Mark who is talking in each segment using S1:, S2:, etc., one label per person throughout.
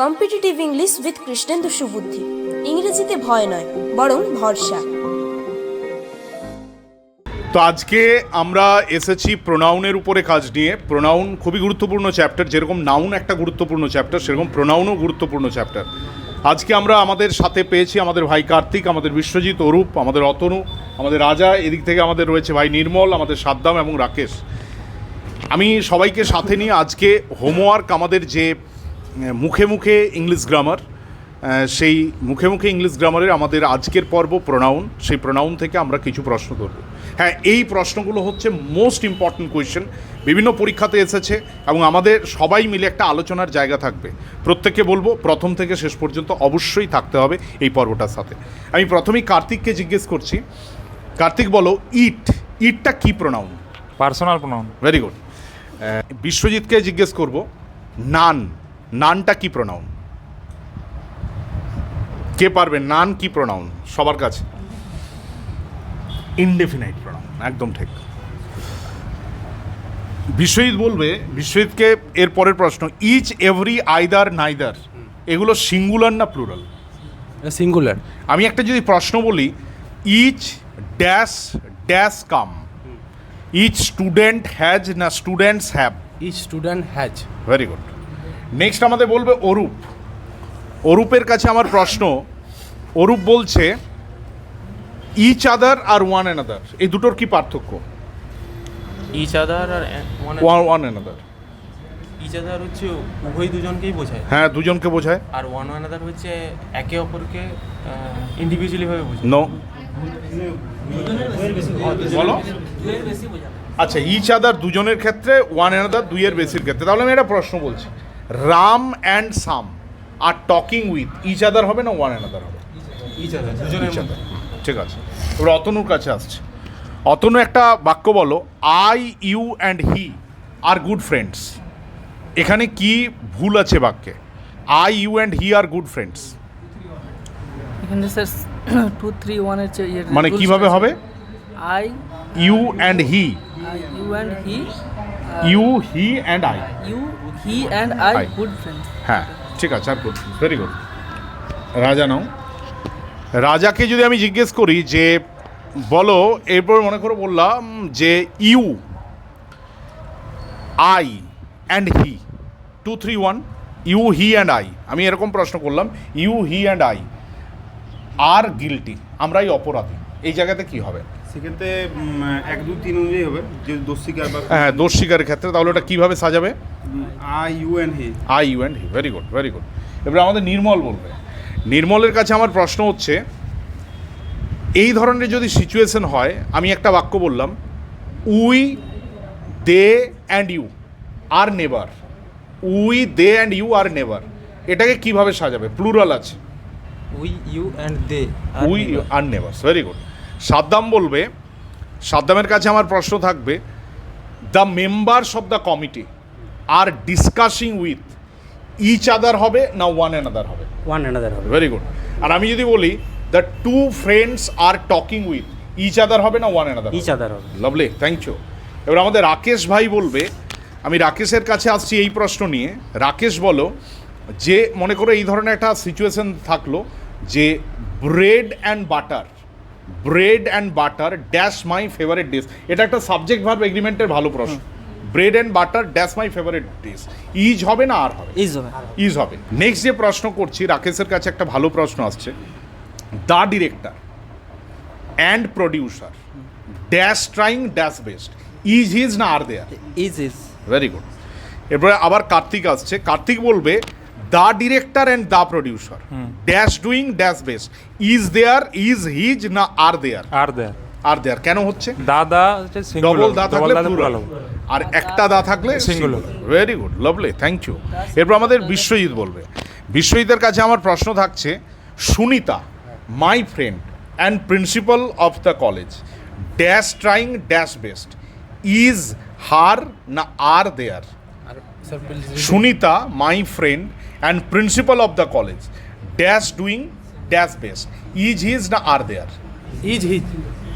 S1: Competitive English with Krishnendu Subuddhi ইংরেজিতে ভয় নয়, বরং ভরসা।
S2: তো আজকে আমরা এসেছি প্রোনাউনের উপরে কাজ নিয়ে। প্রোনাউন খুবই গুরুত্বপূর্ণ চ্যাপ্টার যেরকম নাউন একটা গুরুত্বপূর্ণ চ্যাপ্টার সেরকম প্রোনাউনও গুরুত্বপূর্ণ চ্যাপ্টার আজকে আমরা আমাদের সাথে পেয়েছি আমাদের ভাই কার্তিক, আমাদের বিশ্বজিৎ অরূপ, আমাদের অতনু, আমাদের রাজা, এদিক থেকে আমাদের রয়েছে ভাই নির্মল, আমাদের সাদ্দাম এবং রাকেশ। আমি সবাইকে সাথে নিয়ে আজকে হোমওয়ার্ক আমাদের যে মুখে মুখে ইংলিশ গ্রামার সেই মুখে মুখে ইংলিশ গ্রামারের আমাদের আজকের পর্ব প্রোনাউন সেই প্রোনাউন থেকে আমরা কিছু প্রশ্ন করব। হ্যাঁ এই প্রশ্নগুলো হচ্ছে মোস্ট ইম্পর্ট্যান্ট কোয়েশ্চেন বিভিন্ন পরীক্ষাতে এসেছে এবং আমাদের সবাই মিলে একটা আলোচনার জায়গা থাকবে। প্রত্যেককে বলব প্রথম থেকে শেষ পর্যন্ত অবশ্যই থাকতে হবে এই পর্বটার সাথে। আমি প্রথমেই কার্তিককে জিজ্ঞেস করছি কার্তিক বলো ইট ইটটা কি pronoun
S3: personal pronoun
S2: very good বিশ্বজিৎকে জিজ্ঞেস করব নান নানটা কি প্রোনাউন কে পারবে নান কি প্রোনাউন সবার কাছে। ইনডেফিনাইট প্রোনাউন একদম ঠিক। বিশ্বজিৎ বলবে বিশ্বজিৎকে এর পরের প্রশ্ন ইচ এভরি আইদার নাইদার এগুলো সিঙ্গুলার না প্লুরাল
S4: সিঙ্গুলার
S2: আমি একটা যদি প্রশ্ন বলি each dash dash come each student has না students have
S4: each student has
S2: very good next আমাদের বলবে অরূপ। অরূপের কাছে আমার প্রশ্ন অরূপ বলছে ইচ আদার আর ওয়ান অ্যানাদার এই দুটোর কি পার্থক্য?
S5: ইচ আদার আর one
S2: one another
S5: each other হচ্ছে উভয় দুজনকেই বোঝায়।
S2: হ্যাঁ দুজনকে বোঝায়।
S5: আর ওয়ান ওয়ান আদার হচ্ছে একে অপরকে ইন্ডিভিজুয়ালি ভাবে বোঝায়।
S2: নো বলো। আচ্ছা ইচ আদার দুজনের ক্ষেত্রে ওয়ান অ্যানাদার দুইয়ের বেশির ক্ষেত্রে। তাহলে আমি একটা প্রশ্ন বলছি। Ram and Sam are talking with each other হবে না ওয়ান অ্যানাদার হবে?
S5: আদার।
S2: আদার ঠিক আছে। এবার অতনুর কাছে আসছে। অতনু একটা বাক্য বলো I you and he are good friends এখানে কি ভুল আছে বাক্যে? I you and he are good friends
S6: এখানে স্যার টু থ্রি ওয়ানের
S2: মানে কীভাবে হবে?
S6: I
S2: you and he
S6: you and he
S2: you he and I
S6: you he and I good friends
S2: হ্যাঁ ঠিক আছে আর গুড ভেরি গুড রাজা নাও। রাজাকে যদি আমি জিজ্ঞেস করি যে বলো এরপর মনে করে বললাম যে you I and he two three one you he and I. আমি এরকম প্রশ্ন করলাম you he and I are guilty আমরাই অপরাধী। এই জায়গাতে কি হবে?
S7: সেক্ষেত্রে এক দুই তিন অনুযায়ী হবে। যে দোষ স্বীকার বা
S2: হ্যাঁ দোষ স্বীকারের ক্ষেত্রে তাহলে ওটা কীভাবে সাজাবে?
S7: I you and he.
S2: I you and he very good very good এবার আমাদের নির্মল বলবে। নির্মলের কাছে আমার প্রশ্ন হচ্ছে এই ধরনের যদি সিচুয়েশন হয় আমি একটা বাক্য বললাম we they and you are never. We they and you are never. এটাকে কীভাবে সাজাবে? প্লুরাল আছে।
S5: We you and they
S2: we are nevers very good Saddam বলবে সাদ্দামের কাছে আমার প্রশ্ন থাকবে the members of the committee are discussing with each other হবে না ওয়ান অ্যানাদার হবে?
S4: ওয়ান অ্যানাদার হবে।
S2: ভেরি গুড আর আমি যদি বলি the two friends are talking with each other হবে না ওয়ান অ্যানাদার
S4: ইচ আদার হবে।
S2: লাভলি থ্যাংক ইউ এবার আমাদের রাকেশ ভাই বলবে আমি রাকেশের কাছে আসছি এই প্রশ্ন নিয়ে। রাকেশ বলো যে মনে করো এই ধরনের একটা সিচুয়েশন থাকল যে bread and butter bread and butter dash my favourite dish. এটা একটা সাবজেক্ট ভার্ব এগ্রিমেন্টের ভালো প্রশ্ন। Bread and butter dash my favourite dish. Is হবে না আর হবে?
S6: ইজ হবে।
S2: ইজ হবে। নেক্সট যে প্রশ্ন করছি রাকেশের কাছে একটা ভালো প্রশ্ন আসছে। The director and producer dash trying dash best. Is his না are their?
S6: Is is.
S2: Very good এরপরে আবার কার্তিক আসছে। কার্তিক বলবে the director and the producer dash doing dash best is their is his না আর দেয়ার
S3: আর দেয়ার
S2: আর দেয়ার কেন হচ্ছে?
S3: দাদা
S2: ডবল দা থাকলে প্লুরাল আর একটা দা থাকলে
S3: Singular.
S2: Very good lovely thank you এরপর আমাদের বিশ্বজিৎ বলবে। বিশ্বজিতের কাছে আমার প্রশ্ন থাকছে Sunita my friend and principal of the college dash trying dash best is her না are their Sunita my friend and principal of the college dash doing dash best is his না are their
S4: is his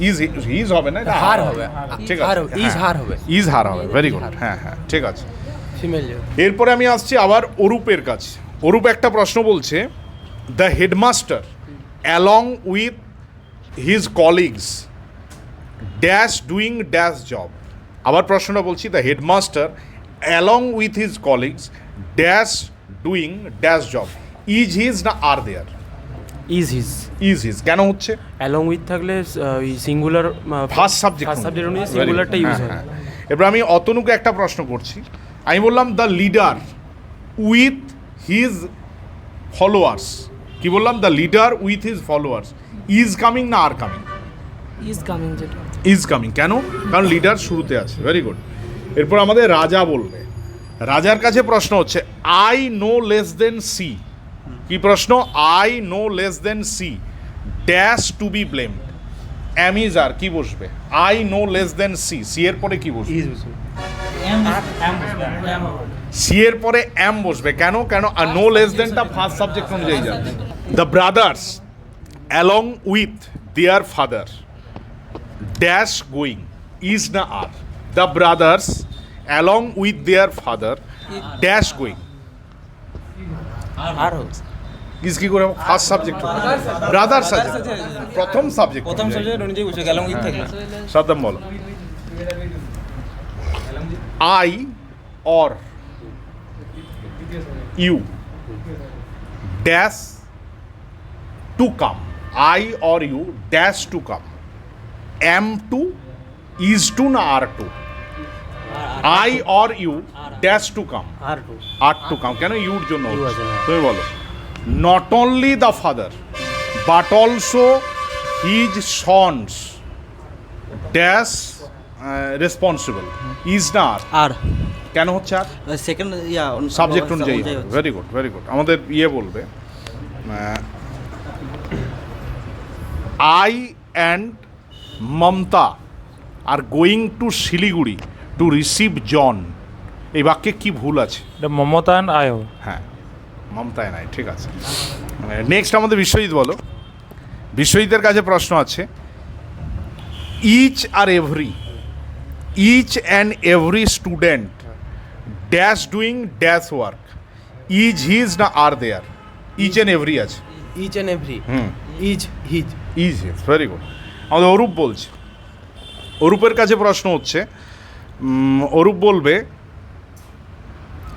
S2: is his হবে না? এটা
S4: হার হবে।
S2: ঠিক আছে।
S4: Is her হবে
S2: হ্যাঁ। ইজ হার হবে। ভেরি গুড হ্যাঁ হ্যাঁ। ঠিক আছে।
S4: ফিমেল
S2: এরপরে আমি আসছি আবার অরূপের কাছে। অরূপ একটা প্রশ্ন বলছে the headmaster along with his colleagues dash doing dash job আবার প্রশ্নটা বলছি the headmaster along with his colleagues dash doing dash job is his না are their
S4: is his
S2: is his কেন হচ্ছে?
S4: অ্যালং উইথ থাকলে ওই singular
S2: first subject
S4: first subject অনুযায়ী সিঙ্গুলারটা ইউজ হয়
S2: হ্যাঁ, এবার আমি অতনুকে একটা প্রশ্ন করছি। আমি বললাম the leader with his followers কি বললাম? The leader with his followers is coming না আর কামিং
S6: ইজ কামিং যেটা।
S2: ইজ কামিং কেন? কারণ লিডার শুরুতে আছে। ভেরি গুড এরপর আমাদের রাজা বলবে। রাজার কাছে প্রশ্ন হচ্ছে I no less than she কি প্রশ্ন? I no less than she dash to be blamed am is are কি বসবে? I no less than she she এর পরে কি বসবে? সি এর পরে এম বসবে। কেন? কেন? নো লেস দেনটা ফার্স্ট সাবজেক্ট অনুযায়ী যাবে। The brothers along with their father dash going is না are the brothers along with their father dash going
S4: are
S2: is কি করে? ফার্স্ট সাবজেক্ট ব্রাদার্স আছে প্রথম সাবজেক্ট
S5: প্রথম সাবজেক্ট অনুযায়ী বসে গেলাম উইথ থাকলে
S2: সাদ্দাম বলো। I or you dash to come I or you dash to come am to is to না are to I or you dash to come
S4: are to
S2: are to come কেন your জন্য। তুমি বলো not only the father but also his sons dash responsible is না are
S8: are
S2: কেন হচ্ছে আর
S8: second ইয়া
S2: subject অনুযায়ী ভেরি গুড ভেরি গুড আমাদের ইয়ে বলবে I and Mamata are going to Siliguri. To receive John এই বাক্যে কি ভুল আছে?
S3: এটা মমতা আয়
S2: হ্যাঁ মমতায় আয় ঠিক আছে। নেক্সট আমাদের বিশ্বজিৎ বলো। বিশ্বজিতের কাছে প্রশ্ন আছে। Each R every each and every student dash doing dash work is his না are their each and every আছে।
S4: Each and every
S2: hmm.
S4: Is his
S2: is his very good আমাদের অরূপ বলছে। অরূপের কাছে প্রশ্ন হচ্ছে অরূপ বলবে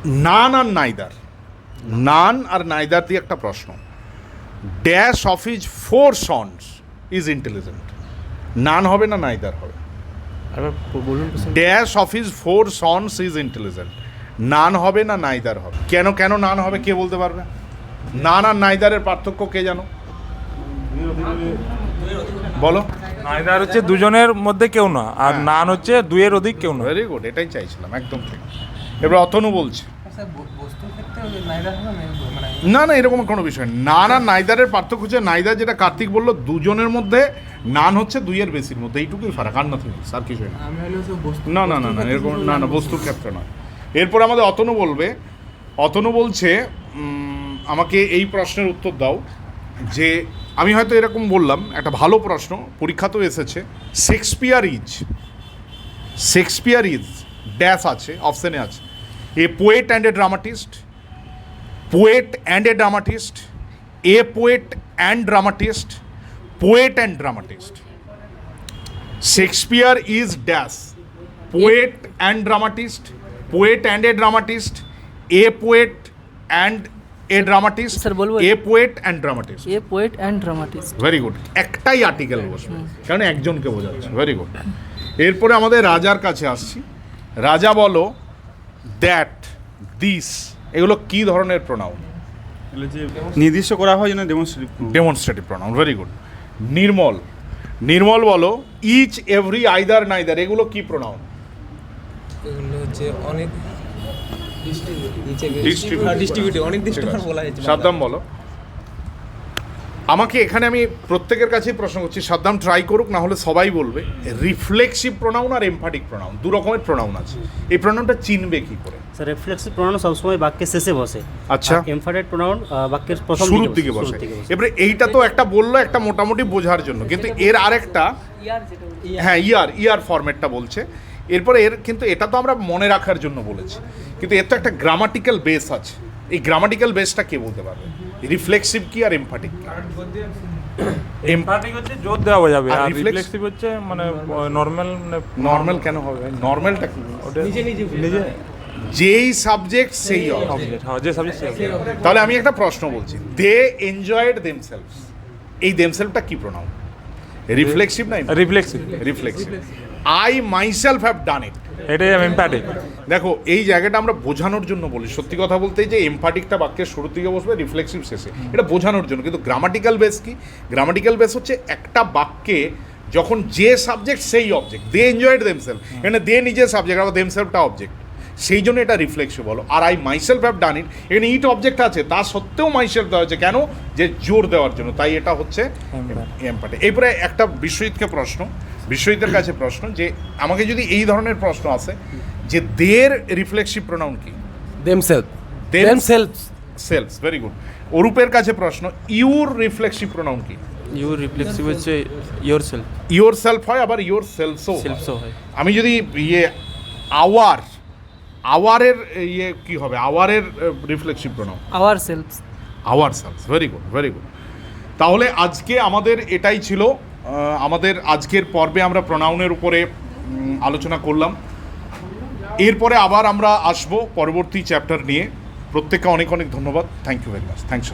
S2: নান আর নাইদার। নান আর নাইদার দিয়ে একটা প্রশ্ন। Dash of is four sons is intelligent none হবে না নাইদার হবে? Dash of is four sons is intelligent none হবে না নাইদার হবে? কেন কেন নান হবে কে বলতে পারবে? নান আর নাইদারের পার্থক্য কে জানো? বলো।
S3: নাইদার হচ্ছে দুজনের মধ্যে কেউ না আর
S2: হ্যাঁ।
S3: নান হচ্ছে দুইয়ের অধিক কেউ না।
S2: ভেরি গুড এটাই চাইছিলাম একদম ঠিক। এবার অতনু বলছে।
S5: হবে মানে
S2: না না এরকম কোনো বিষয় না। নান আর নাইদারের পার্থক্য হচ্ছে নাইদার যেটা কার্তিক বলল দুজনের মধ্যে নান হচ্ছে দুইয়ের বেশির মধ্যে। এইটুকুই ফারাক আর নাথিং আর কিছুই না। না না না না এরকম না না বস্তুর ক্ষেত্রে নয়। এরপর আমাদের অতনু বলবে অতনু বলছে আমাকে এই প্রশ্নের উত্তর দাও যে আমি হয়তো এরকম বললাম, একটা ভালো প্রশ্ন, পরীক্ষা তো এসেছে। Shakespeare is Shakespeare is dash আছে অপশানে আছে। A poet and a dramatist poet and a dramatist a poet and dramatist poet and dramatist Shakespeare is dash poet and dramatist poet and a dramatist a poet and a dramatist
S6: Sir, বলব?
S2: A poet and dramatist
S6: a poet and dramatist
S2: very good একটাই article বসবে। কারণ একজনকে বোঝাচ্ছে? Very good এরপরে আমাদের রাজার কাছে আসছি। রাজা বলো দ্যাট দিস এগুলো কি ধরনের প্রোনাউন
S7: এগুলো যে নির্দিষ্ট করা হয় যেন demonstrative
S2: demonstrative pronoun very good Nirmal. Nirmal বলো ইচ এভরি আইদার নাইদার এগুলো কি প্রোনাউন
S5: এগুলো হচ্ছে অনেক অনেক
S2: ঠিক
S5: বলা
S2: সাদ্দাম বলো। আমাকে এখানে আমি প্রত্যেকের কাছেই প্রশ্ন করছি সাদ্দাম ট্রাই করুক না হলে সবাই বলবে রিফ্লেক্সিভ প্রোনাউন আর এমফাটিক প্রোনাউন দু রকমের প্রোনাউন আছে। এই প্রোনাউনটা চিনবে কি করে?
S9: স্যার রিফ্লেক্সিভ প্রোনাউন সবসময় বাক্যের শেষে বসে।
S2: আচ্ছা।
S9: এমফাটেড প্রোনাউন বাক্যের প্রথম
S2: শুরুর দিকে বসে।
S9: শুরুর দিকে বসে।
S2: এবারে এইটা তো একটা বলল একটা মোটামুটি বোঝার জন্য কিন্তু এর আরেকটা হ্যাঁ ইয়ার ইয়ার ফরম্যাটটা বলছে। এরপরে এর কিন্তু এটা তো আমরা মনে রাখার জন্য বলেছি। কিন্তু এর তো একটা গ্রামাটিক্যাল বেস আছে। এই গ্রামাটিক্যাল বেসটা কে বলতে পারবে? রিফ্লেক্সিভ কি আর এমফাটিক কি?
S3: এমফাটিক হচ্ছে জোর দেওয়া বোঝাবে
S2: আর
S3: আর রিফ্লেক্সিভ হচ্ছে মানে নর্মাল মানে
S2: নর্মাল কেন হবে? নর্মালটা কি?
S3: নিজে নিজে
S2: যেই সাবজেক্ট সেই।
S3: হ্যাঁ যে সাবজেক্ট
S2: তাহলে আমি একটা প্রশ্ন বলছি। দে এনজয়েড দেমসেলফস এই দেমসেলফটা কি প্রোনাউন রিফ্লেক্সিভ না
S3: reflexive
S2: reflexive I myself have done it
S3: এটাই এমপ্যাটিক
S2: দেখো এই জায়গাটা আমরা বোঝানোর জন্য বলি। সত্যি কথা বলতে যে এমফাটিকটা বাক্যের শুরু থেকে বসবে রিফ্লেক্সিভ শেষে। এটা বোঝানোর জন্য। কিন্তু গ্রামাটিক্যাল বেস কি? গ্রামাটিক্যাল বেস হচ্ছে একটা বাক্যে যখন যে সাবজেক্ট সেই অবজেক্ট দে এনজয়েড দেমসেলফ এখানে দে নিজের সাবজেক্ট আবার দেমসেলফটা অবজেক্ট সেই জন্য এটা রিফ্লেক্সিভ বলো। আর I myself have done it এখানে ইট অবজেক্ট আছে তা সত্ত্বেও মাইসেলফ দেওয়া হয়েছে। কেন? যে জোর দেওয়ার জন্য। তাই এটা হচ্ছে এমপাটি এরপরে একটা বিশ্বজিৎকে প্রশ্ন। বিশ্বজিতের কাছে প্রশ্ন যে আমাকে যদি এই ধরনের প্রশ্ন আসে যে দের রিফ্লেক্সিভ প্রোনাউন কি? Them-
S4: themselves.
S2: Selves very good অরূপের কাছে প্রশ্ন ইউর রিফ্লেক্সিভ প্রোনাউন কি?
S5: ইউ রিফ্লেক্সিভ হচ্ছে ইয়োর সেলফ
S2: ইওর সেলফ হয় আবার ইওর সেলসও
S5: সেলফসও হয়।
S2: আমি যদি ইয়ে আওয়ার আওয়ারের ইয়ে কি হবে? আওয়ারের reflexive
S6: ourself
S2: ourselves very good very good তাহলে আজকে আমাদের এটাই ছিল আমাদের আজকের পর্বে আমরা প্রণাউনের উপরে আলোচনা করলাম। এরপরে আবার আমরা আসব পরবর্তী চ্যাপ্টার নিয়ে। প্রত্যেককে অনেক অনেক ধন্যবাদ। Thank you very much thanks